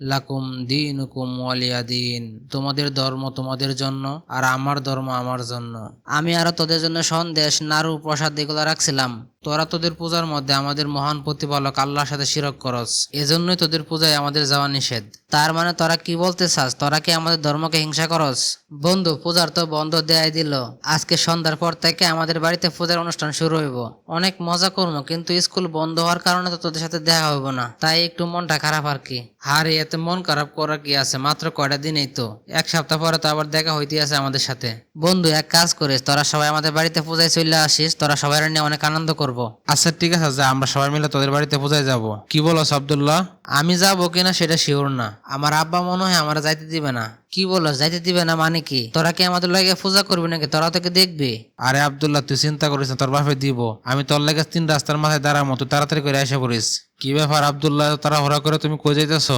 লাকুম দিন ওয়ালিয়া দিন। তোমাদের ধর্ম তোমাদের জন্য আর আমার ধর্ম আমার জন্য। আমি আরও তোদের জন্য সন্দেশ নারু প্রসাদ এগুলো রাখছিলাম। তোরা তোদের পূজার মধ্যে আমাদের মহান প্রতিপালক আল্লাহর সাথে শিরক করস। এজন্যই তোদের পূজায় আমাদের যাওয়া নিষেধ। তার মানে তোরা কি বলতে চাস? তোরা কি আমাদের ধর্মকে হিংসা করস? বন্ধু, পূজার তো বন্ধ দেয়াই দিল। আজকে সন্ধ্যার পর থেকে আমাদের বাড়িতে পূজার অনুষ্ঠান শুরু হইব। অনেক মজা করব, কিন্তু স্কুল বন্ধ হওয়ার কারণে তো তোদের সাথে দেখা হইব না। তাই একটু মনটা খারাপ আর কি। হারে, এতে মন খারাপ করার কি আছে? মাত্র কয়টা দিনেই তো। এক সপ্তাহ পরে তো আবার দেখা হইতে আছে আমাদের সাথে। বন্ধু, এক কাজ করিস। তোরা সবাই আমাদের বাড়িতে পূজায় চলে আসিস। তোরা সবাই নিয়ে অনেক আনন্দ করব। আচ্ছা ঠিক আছে যা আমরা সবাই মিলে তোদের বাড়িতে পূজায় যাব। কি বলো আব্দুল্লাহ? আমি যাব কিনা সেটা শিওর না। আমার আব্বা মনে হয় আমার যাইতে দিবে না। কি বলো যাইতে দিবে না মানে কি? তোরা কি আমাদের লাগে পূজা করবি নাকি? তোরা তোকে দেখবি। আরে আব্দুল্লাহ তুই চিন্তা করিস না তোর বাপে দিব। আমি তোর লাগে তিন রাস্তার মাথায় দাঁড়ার মতো তাড়াতাড়ি করে এসে পড়িস। কি ব্যাপার আব্দুল্লাহ তারা হরা করে তুমি কই যাইতেছ?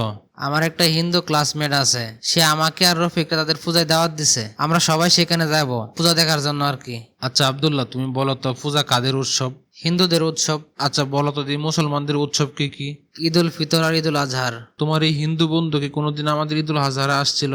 আমার একটা হিন্দু ক্লাসমেট আছে। সে আমাকে আর রফিককে তাদের পূজায় দাওয়াত দিছে। আমরা সবাই সেখানে যাব পূজা দেখার জন্য আর কি। আচ্ছা আব্দুল্লাহ তুমি বলো তো পূজা কাদের উৎসব? হিন্দুদের উৎসব? আচ্ছা বলো তো মুসলমানদের উৎসব কি কি? ঈদ উল ফিতর আর ঈদ উল আজহার। তোমার এই হিন্দু বন্ধু কি কোনোদিন আমাদের ঈদুল হাজারে আসছিল?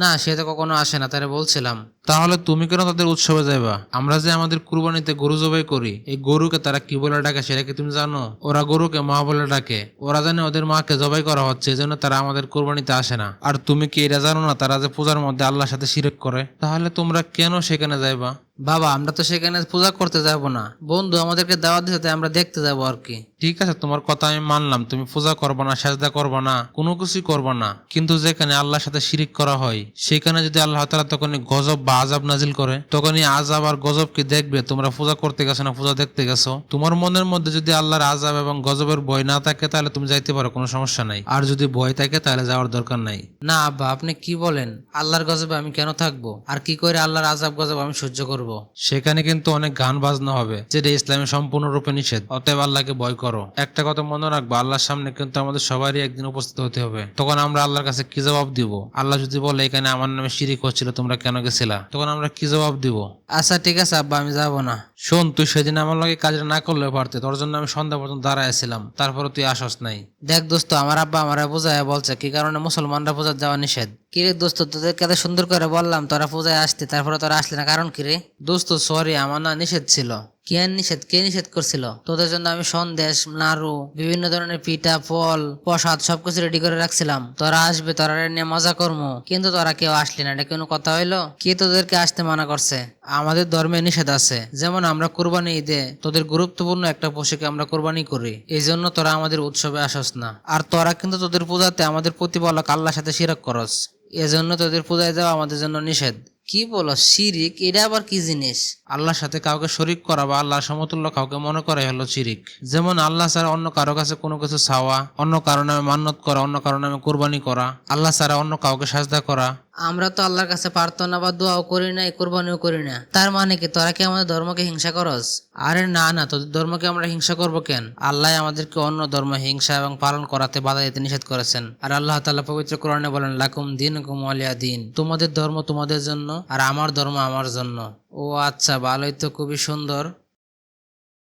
না সে তো কখনো আসে না তারা বলছিলাম। তাহলে তুমি কেন তাদের উৎসবে যাইবা? আমরা যে আমাদের কুরবানিতে গরু জবাই করি এই গরুকে তারা কি বলে ডাকে সেটা কি তুমি জানো? ওরা গরুকে মা বলে ডাকে। ওরা জানে ওদের মাকে জবাই করা হচ্ছে এই জন্য তারা আমাদের কোরবানিতে আসে না। আর তুমি কি এটা জানো না তারা যে পূজার মধ্যে আল্লাহর সাথে শিরক করে? তাহলে তোমরা কেন সেখানে যাইবা? বাবা আমরা তো সেখানে পূজা করতে যাব না। বন্ধু আমাদেরকে দাওয়াত দিতে আমরা দেখতে যাব আর কি। ঠিক আছে তোমার কথা আমি মানলাম। তুমি পূজা করবে না সাজদা করবে না কোনো কিছুই করবে না। কিন্তু যেখানে আল্লাহর সাথে শিরিক করা হয় সেখানে যদি আল্লাহ তালা তখন গজব বা আজাব নাজিল করে তখনই আজাব আর গজব কি দেখবে? তোমরা পূজা করতে গেছো না পূজা দেখতে গেছো? তোমার মনের মধ্যে যদি আল্লাহর আজাব এবং গজবের ভয় না থাকে তাহলে তুমি যাইতে পারো কোনো সমস্যা নাই। আর যদি ভয় থাকে তাহলে যাওয়ার দরকার নাই। না আব্বা আপনি কি বলেন? আল্লাহর গজবে আমি কেন থাকব? আর কি করে আল্লাহর আজাব গজব আমি সহ্য করব। সেখানে কিন্তু অনেক গান বাজনা হবে যেটা ইসলামে সম্পূর্ণরূপে নিষেধ। অতএব আল্লাহকে ভয় করো। একটা কথা মনে রাখব আল্লাহর সামনে কিন্তু আমাদের সবারই একদিন উপস্থিত হতে হবে। তখন আমরা আল্লাহর কাছে কি জবাব দিব? আল্লাহ যদি বলে এখানে আমার নামে শিরিক হচ্ছিল তোমরা কেন গেছিলা? তখন আমরা কি জবাব দিব? আচ্ছা ঠিক আছে আব্বা আমি যাব না। শোন তুই সেদিন আমার লগে কাজটা না করলে পারতে তোর জন্য আমি সন্ধ্যা পর্যন্ত দাঁড়াইছিলাম তারপরে তুই আসস নাই। দেখ দোস্ত আমার আব্বা আমার বোঝায় বলছে কি কারণে মুসলমানরা পূজার যাওয়া নিষেধ? কিরে দোস্ত, তোদেরকে এত সুন্দর করে বললাম, তোরা পূজায় আসতে, তারপরে তোরা আসলি না, কারণ কিরে দোস্ত সরি আমার না নিষেধ ছিল। কে নিষেধ কে নিষেধ করছিল? তোদের জন্য আমি সন্দেশ, নাড়ু, বিভিন্ন ধরনের পিঠা, ফল, প্রসাদ সবকিছু রেডি করে রাখছিলাম। তোরা আসবে, তোরা নিয়ে মজা করব কিন্তু তোরা কেউ আসলি না, এটা কোনো কথা হইল? কে তোদেরকে আসতে মানা করছে? আমাদের ধর্মে নিষেধ আছে। যেমন আমরা কোরবানি ঈদে তোদের গুরুত্বপূর্ণ একটা পশুকে আমরা কোরবানি করি। এই জন্য তোরা আমাদের উৎসবে আসস না। আর তোরা কিন্তু তোদের পূজাতে আমাদের প্রতিপালক আল্লাহর সাথে শিরক করস। এজন্য তোদের পূজায় যাওয়া আমাদের জন্য নিষেধ। কি বলো, শিরিক, এটা আবার কি জিনিস? আল্লাহর সাথে কাউকে শরিক করা বা আল্লাহর সমতুল্য কাউকে মনে করাই হলো শিরিক। যেমন আল্লাহ ছাড়া অন্য কারও কাছে কোনো কিছু চাওয়া, অন্য কারও নামে মান্যত করা, অন্য কারও নামে কোরবানি করা, আল্লাহ ছাড়া অন্য কাউকে সাজদা করা আমরা তো আল্লাহর কাছে প্রার্থনা বা দোয়াও করি না কোরবানিও করি না। তার মানে কি, তোরা কি আমাদের ধর্মকে হিংসা করস? আরে না না, তোদের ধর্মকে আমরা হিংসা করব কেন? আল্লাহ আমাদেরকে অন্য ধর্ম হিংসা এবং পালন করাতে বাধা দিতে নিষেধ করেছেন। আর আল্লাহ তাআলা পবিত্র কোরআনে বলেন, লাকুম দিন কুমালিয়া দিন। তোমাদের ধর্ম তোমাদের জন্য, আর আমার ধর্ম আমার জন্য। ও আচ্ছা ভালোই তো, খুবই সুন্দর।